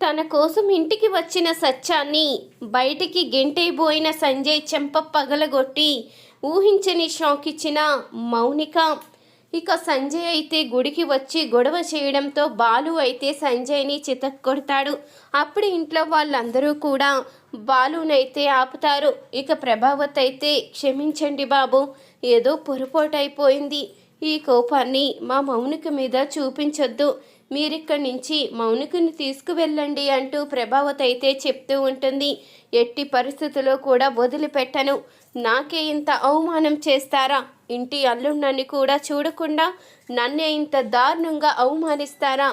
తన కోసం ఇంటికి వచ్చిన సత్యాన్ని బయటికి గెంటైపోయిన సంజయ్ చెంప పగలగొట్టి ఊహించని షాక్ ఇచ్చిన మౌనిక. ఇక సంజయ్ అయితే గుడికి వచ్చి గొడవ చేయడంతో బాలు అయితే సంజయ్ని చితక్కొడతాడు. అప్పుడు ఇంట్లో వాళ్ళందరూ కూడా బాలునైతే ఆపుతారు. ఇక ప్రభావత్ అయితే క్షమించండి బాబు ఏదో పొరపాటు అయిపోయింది ఈ కోపాన్ని మా మౌనిక మీద చూపించొద్దు. మీరిక్కడి నుంచి మౌనికుని తీసుకువెళ్ళండి అంటూ ప్రభావత్ అయితే చెప్తూ ఉంటుంది. ఎట్టి పరిస్థితుల్లో కూడా వదిలిపెట్టను. నాకే ఇంత అవమానం చేస్తారా? ఇంటి అల్లుండని కూడా చూడకుండా నన్నే ఇంత దారుణంగా అవమానిస్తారా?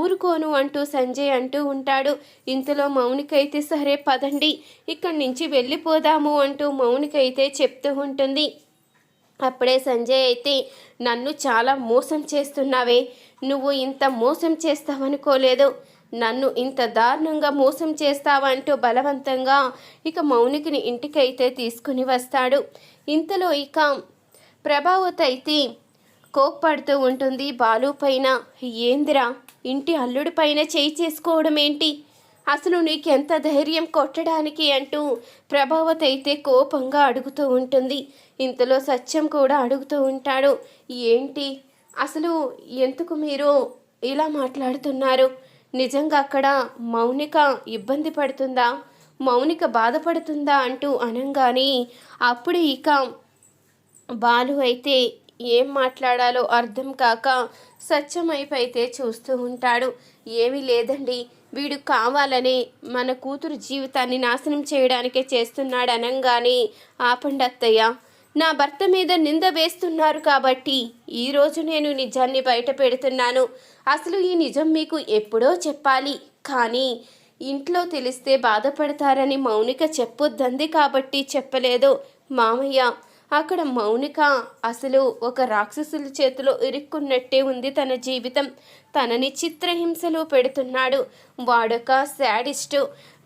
ఊరుకోను అంటూ సంజయ్ అంటూ ఉంటాడు. ఇంతలో మౌనికైతే సరే పదండి ఇక్కడి నుంచి వెళ్ళిపోదాము అంటూ మౌనికైతే చెప్తూ ఉంటుంది. అప్పుడే సంజయ్ అయితే నన్ను చాలా మోసం చేస్తున్నావే. నువ్వు ఇంత మోసం చేస్తావనుకోలేదు. నన్ను ఇంత దారుణంగా మోసం చేస్తావంటూ బలవంతంగా ఇక మౌనికిని ఇంటికైతే తీసుకుని వస్తాడు. ఇంతలో ఇక ప్రభావత్ అయితే కోప్పడుతూ ఉంటుంది బాలు పైన. ఏందిరా? ఇంటి అల్లుడి పైన చేయి చేసుకోవడం ఏంటి అసలు నీకెంత ధైర్యం కొట్టడానికి అంటూ ప్రభావత్ అయితే కోపంగా అడుగుతూ ఉంటుంది. ఇంతలో సత్యం కూడా అడుగుతూ ఉంటాడు. ఏంటి? అసలు ఎందుకు మీరు ఇలా మాట్లాడుతున్నారు? నిజంగా అక్కడ మౌనిక ఇబ్బంది పడుతుందా? మౌనిక బాధపడుతుందా అంటూ అనంగానే అప్పుడు ఇక బాలు అయితే ఏం మాట్లాడాలో అర్థం కాక సత్యమైపైతే అయితే చూస్తూ ఉంటాడు. ఏమీ లేదండి. వీడు కావాలని మన కూతురు జీవితాన్ని నాశనం చేయడానికే చేస్తున్నాడు అనంగానే ఆపండి అత్తయ్య. నా భర్త మీద నింద వేస్తున్నారు కాబట్టి ఈరోజు నేను నిజాన్ని బయట పెడుతున్నాను. అసలు ఈ నిజం మీకు ఎప్పుడో చెప్పాలి. కానీ ఇంట్లో తెలిస్తే బాధపడతారని మౌనిక చెప్పొద్దంది కాబట్టి చెప్పలేదు. మామయ్య అక్కడ మౌనిక అసలు ఒక రాక్షసుల చేతిలో ఇరుక్కున్నట్టే ఉంది తన జీవితం. తనని చిత్రహింసలు పెడుతున్నాడు. వాడొక శాడిస్టు.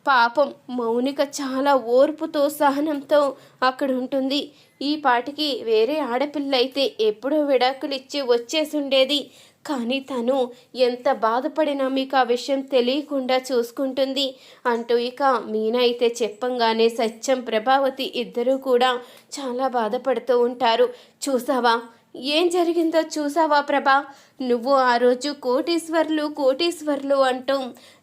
పాపం మౌనిక చాలా ఓర్పుతో సహనంతో అక్కడ ఉంటుంది. ఈ పాటికి వేరే ఆడపిల్ల అయితే ఎప్పుడో విడాకులు ఇచ్చి వచ్చేసి ఉండేది కానీ తను ఎంత బాధపడినా మీకు ఆ విషయం తెలియకుండా చూసుకుంటుంది. అంటూ ఇక మీనా అయితే చెప్పంగానే సత్యం ప్రభావతి ఇద్దరూ కూడా చాలా బాధపడుతూ ఉంటారు. చూసావా? ఏం జరిగిందో చూసావా ప్రభా? నువ్వు ఆ రోజు కోటీశ్వర్లు కోటీశ్వర్లు అంటూ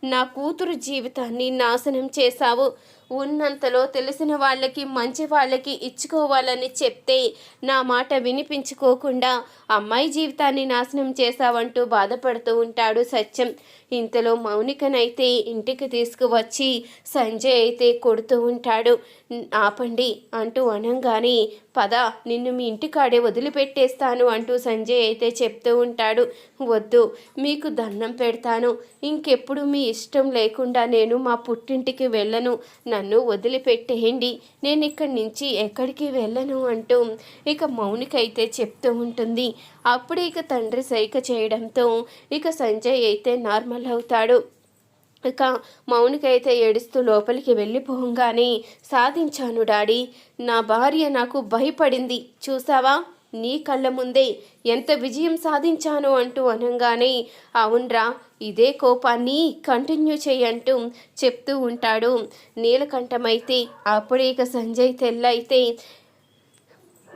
నా కూతురు జీవితాన్ని నాశనం చేశావు. ఉన్నంతలో తెలిసిన వాళ్ళకి మంచి వాళ్ళకి ఇచ్చుకోవాలని చెప్తే నా మాట వినిపించుకోకుండా అమ్మాయి జీవితాన్ని నాశనం చేశావంటూ బాధపడుతూ ఉంటాడు సత్యం. ఇంతలో మౌనికనైతే ఇంటికి తీసుకువచ్చి సంజయ్ అయితే కొడుతూ ఉంటాడు. ఆపండి అంటూ అనంగానే పద నిన్ను మీ ఇంటికాడే వదిలిపెట్టేస్తాను అంటూ సంజయ్ అయితే చెప్తూ ఉంటాడు. వద్దు మీకు దండం పెడతాను. ఇంకెప్పుడు మీ ఇష్టం లేకుండా నేను మా పుట్టింటికి వెళ్ళను. నన్ను వదిలిపెట్టేయండి. నేను ఇక్కడి నుంచి ఎక్కడికి వెళ్ళను అంటూ ఇక మౌనికైతే చెప్తూ ఉంటుంది. అప్పుడు ఇక తండ్రి సైక చేయడంతో ఇక సంజయ్ అయితే నార్మల్ అవుతాడు ఇక మౌనికైతే ఏడుస్తూ లోపలికి వెళ్ళిపోగానే సాధించాను డాడీ. నా భార్య నాకు భయపడింది. చూసావా? నీ కళ్ళ ముందే ఎంత విజయం సాధించాను అంటూ అనగానే అవునరా ఇదే కోపాన్ని కంటిన్యూ చేయంటూ చెప్తూ ఉంటాడు. నీలకంఠమైతే అప్పుడే ఇక సంజయ్ తెల్లైతే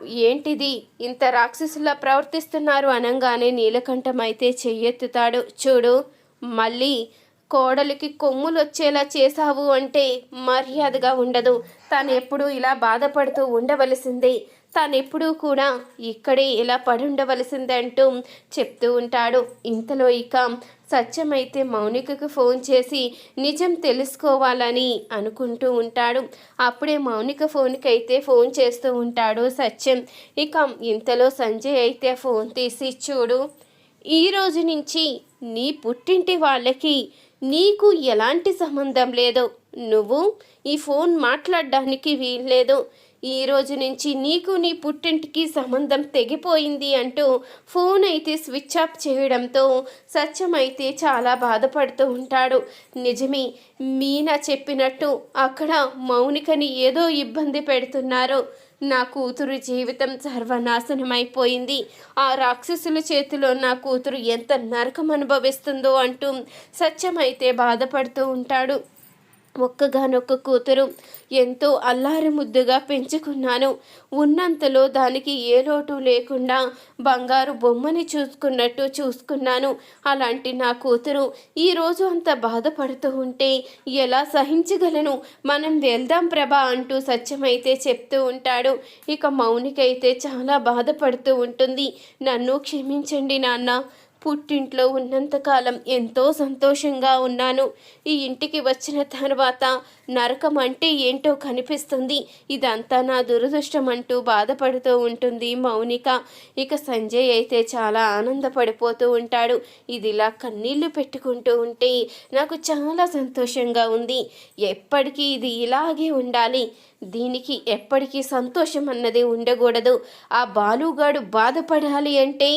ఏంటిది? ఇంత రాక్షసులా ప్రవర్తిస్తున్నారు? అనగానే నీలకంఠం అయితే చెయ్యెత్తుతాడు. చూడు మళ్ళీ కోడలికి కొమ్ములు వచ్చేలా చేశావు అంటే మర్యాదగా ఉండదు. తను ఎప్పుడు ఇలా బాధపడుతూ ఉండవలసిందే. తను ఎప్పుడూ కూడా ఇక్కడే ఇలా పడుండవలసిందంటూ అంటూ చెప్తూ ఉంటాడు. ఇంతలో ఇక సత్యమైతే మౌనికకు ఫోన్ చేసి నిజం తెలుసుకోవాలని అనుకుంటూ ఉంటాడు. అప్పుడే మౌనిక ఫోన్కి అయితే ఫోన్ చేస్తూ ఉంటాడు సత్యం. ఇక ఇంతలో సంజయ్ అయితే ఫోన్ తీసి చూడు ఈ రోజు నుంచి నీ పుట్టింటి వాళ్ళకి నీకు ఎలాంటి సంబంధం లేదు. నువ్వు ఈ ఫోన్ మాట్లాడడానికి వీల్లేదు. ఈ రోజు నుంచి నీకు నీ పుట్టింటికి సంబంధం తెగిపోయింది అంటూ ఫోన్ అయితే స్విచ్ ఆఫ్ చేయడంతో సత్యం అయితే చాలా బాధపడుతూ ఉంటాడు. నిజమే మీనా చెప్పినట్టు అక్కడ మౌనికని ఏదో ఇబ్బంది పెడుతున్నారు. నా కూతురు జీవితం సర్వనాశనమైపోయింది. ఆ రాక్షసుల చేతిలో నా కూతురు ఎంత నరకం అనుభవిస్తుందో అంటూ సత్యమైతే బాధపడుతూ ఉంటాడు. ఒక్కగానొక్క కూతురు ఎంతో అల్లారి ముద్దుగా పెంచుకున్నాను. ఉన్నంతలో దానికి ఏ లోటు లేకుండా బంగారు బొమ్మని చూసుకున్నట్టు చూసుకున్నాను. అలాంటి నా కూతురు ఈరోజు అంత బాధపడుతూ ఉంటే ఎలా సహించగలను? మనం వెళ్దాం ప్రభా అంటూ సత్యమైతే చెప్తూ ఉంటాడు. ఇక మౌనికైతే చాలా బాధపడుతూ ఉంటుంది. నన్ను క్షమించండి నాన్న. పుట్టింట్లో ఉన్నంతకాలం ఎంతో సంతోషంగా ఉన్నాను. ఈ ఇంటికి వచ్చిన తర్వాత నరకం అంటే ఏంటో కనిపిస్తుంది. ఇదంతా నా దురదృష్టం అంటూ బాధపడుతూ ఉంటుంది మౌనిక. ఇక సంజయ్ అయితే చాలా ఆనందపడిపోతూ ఉంటాడు. ఇదిలా కన్నీళ్ళు పెట్టుకుంటూ ఉంటే నాకు చాలా సంతోషంగా ఉంది. ఎప్పటికీ ఇది ఇలాగే ఉండాలి. దీనికి ఎప్పటికీ సంతోషం అన్నది ఉండకూడదు. ఆ బాలుగాడు బాధపడాలి అంటే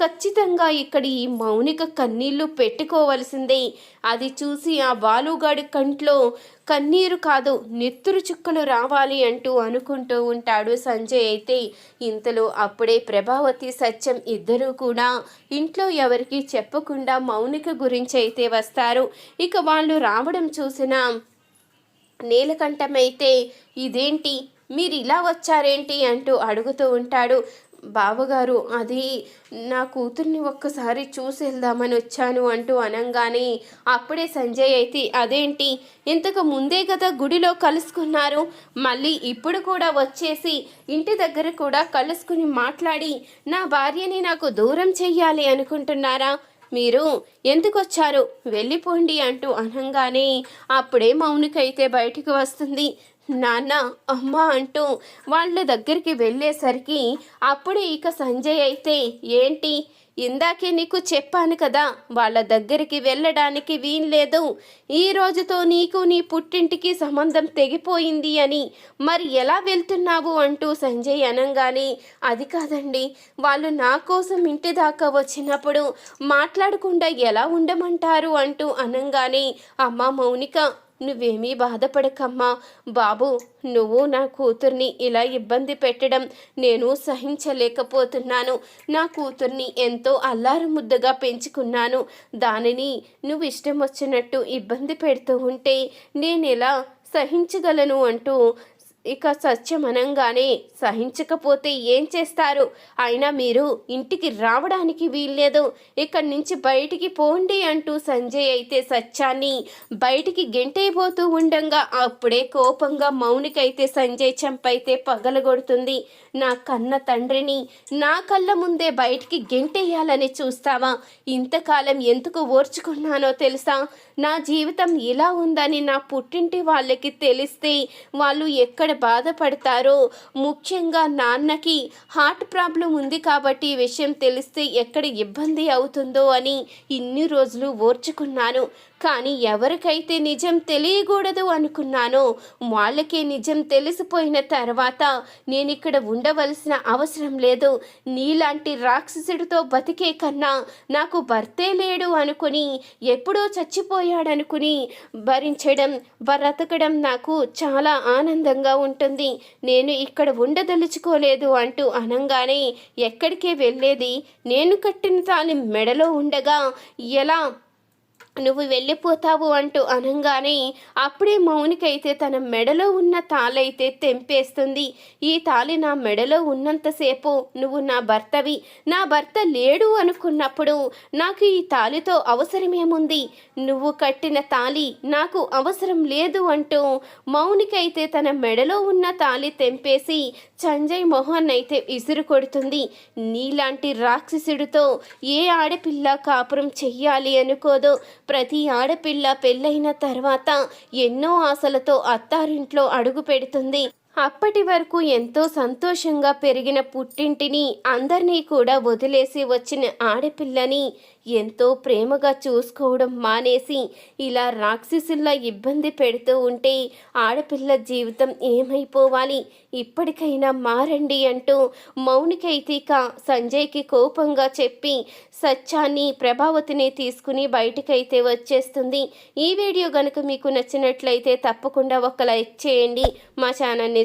ఖచ్చితంగా ఇక్కడి మౌనిక కన్నీళ్ళు పెట్టుకోవలసిందే. అది చూసి ఆ బాలుగాడి కంట్లో కన్నీరు కాదు నెత్తురు చుక్కలు రావాలి అంటూ అనుకుంటూ ఉంటాడు సంజయ్. అయితే ఇంతలో అప్పుడే ప్రభావతి సత్యం ఇద్దరూ కూడా ఇంట్లో ఎవరికి చెప్పకుండా మౌనిక గురించి అయితే వస్తారు. ఇక వాళ్ళు రావడం చూసిన నీలకంఠమైతే ఇదేంటి? మీరు ఇలా వచ్చారేంటి? అంటూ అడుగుతూ ఉంటాడు. బావగారు అది నా కూతుర్ని ఒక్కసారి చూసి వెళ్దామని వచ్చాను అంటూ అనంగానే అప్పుడే సంజయ్ అయితే అదేంటి? ఇంతకు ముందే కదా గుడిలో కలుసుకున్నారు. మళ్ళీ ఇప్పుడు కూడా వచ్చేసి ఇంటి దగ్గర కూడా కలుసుకుని మాట్లాడి నా భార్యని నాకు దూరం చెయ్యాలి అనుకుంటున్నారా? మీరు ఎందుకు వచ్చారు వెళ్ళిపోండి అంటూ అనంగానే అప్పుడే మౌనికైతే బయటికి వస్తుంది. నాన్న అమ్మ అంటూ వాళ్ళ దగ్గరికి వెళ్ళేసరికి అప్పుడే ఇక సంజయ్ అయితే ఏంటి? ఇందాకే నీకు చెప్పాను కదా వాళ్ళ దగ్గరికి వెళ్ళడానికి వీల్లేదు ఈ రోజుతో నీకు నీ పుట్టింటికి సంబంధం తెగిపోయింది అని మరి ఎలా వెళ్తున్నావు? అంటూ సంజయ్ అనంగానే అది కాదండి వాళ్ళు నా కోసం ఇంటి దాకా వచ్చినప్పుడు మాట్లాడకుండా ఎలా ఉండమంటారు? అంటూ అనంగానే అమ్మ మౌనిక నువ్వేమీ బాధపడకమ్మా. బాబు నువ్వు నా కూతుర్ని ఇలా ఇబ్బంది పెట్టడం నేను సహించలేకపోతున్నాను. నా కూతుర్ని ఎంతో అల్లారు ముద్దగా పెంచుకున్నాను. దానిని నువ్వు ఇష్టం వచ్చినట్టు ఇబ్బంది పెడుతూ ఉంటే నేను ఎలా సహించగలను అంటూ ఇక సత్యమనంగానే సహించకపోతే ఏం చేస్తారు? అయినా మీరు ఇంటికి రావడానికి వీల్లేదు. ఇక్కడి నుంచి బయటికి పోండి అంటూ సంజయ్ అయితే సత్యాన్ని బయటికి గెంటైపోతూ ఉండంగా అప్పుడే కోపంగా మౌనికైతే సంజయ్ చంపైతే పగలగొడుతుంది. నా కన్న తండ్రిని నా కళ్ళ ముందే బయటికి గెంటేయాలని చూస్తావా? ఇంతకాలం ఎందుకు ఓర్చుకున్నానో తెలుసా? నా జీవితం ఇలా ఉందని నా పుట్టింటి వాళ్ళకి తెలిస్తే వాళ్ళు ఎక్కడ బాధపడతారో? ముఖ్యంగా నాన్నకి హార్ట్ ప్రాబ్లం ఉంది కాబట్టి ఈ విషయం తెలిస్తే ఎక్కడ ఇబ్బంది అవుతుందో అని ఇన్ని రోజులు ఓర్చుకున్నాను. కానీ ఎవరికైతే నిజం తెలియకూడదు అనుకున్నానో వాళ్ళకే నిజం తెలిసిపోయిన తర్వాత నేను ఇక్కడ ఉండవలసిన అవసరం లేదు. నీలాంటి రాక్షసుడితో బతికే కన్నా నాకు భర్తే లేడు అనుకుని ఎప్పుడో చచ్చిపోయాడనుకుని భరించడం బ్రతకడం నాకు చాలా ఆనందంగా ఉంటుంది. నేను ఇక్కడ ఉండదలుచుకోలేదు అంటూ అనంగానే ఎక్కడికే వెళ్ళేది? నేను కట్టిన తాలి మెడలో ఉండగా ఎలా నువ్వు వెళ్ళిపోతావు అంటూ అనంగానే అప్పుడే మౌనికైతే తన మెడలో ఉన్న తాళైతే తెంపేస్తుంది. ఈ తాళి నా మెడలో ఉన్నంతసేపు నువ్వు నా భర్తవి. నా భర్త లేడు అనుకున్నప్పుడు నాకు ఈ తాళితో అవసరమేముంది? నువ్వు కట్టిన తాళి నాకు అవసరం లేదు అంటూ మౌనికైతే తన మెడలో ఉన్న తాళి తెంపేసి సంజయ్ మోహన్ అయితే ఇసురు కొడుతుంది. నీలాంటి రాక్షసుడితో ఏ ఆడపిల్ల కాపురం చెయ్యాలి అనుకోదో ప్రతి ఆడపిల్ల పెళ్ళైన తర్వాత ఎన్నో ఆశలతో అత్తారింట్లో అడుగు పెడుతుంది. అప్పటి వరకు ఎంతో సంతోషంగా పెరిగిన పుట్టింటిని అందరినీ కూడా వదిలేసి వచ్చిన ఆడపిల్లని ఎంతో ప్రేమగా చూసుకోవడం మానేసి ఇలా రాక్షసుల్లా ఇబ్బంది పెడుతూ ఉంటే ఆడపిల్ల జీవితం ఏమైపోవాలి? ఇప్పటికైనా మారండి అంటూ మౌనికైతే ఇక సంజయ్కి కోపంగా చెప్పి సత్యాన్ని ప్రభావతిని తీసుకుని బయటకైతే వచ్చేస్తుంది. ఈ వీడియో కనుక మీకు నచ్చినట్లయితే తప్పకుండా ఒక లైక్ చేయండి. మా ఛానల్ని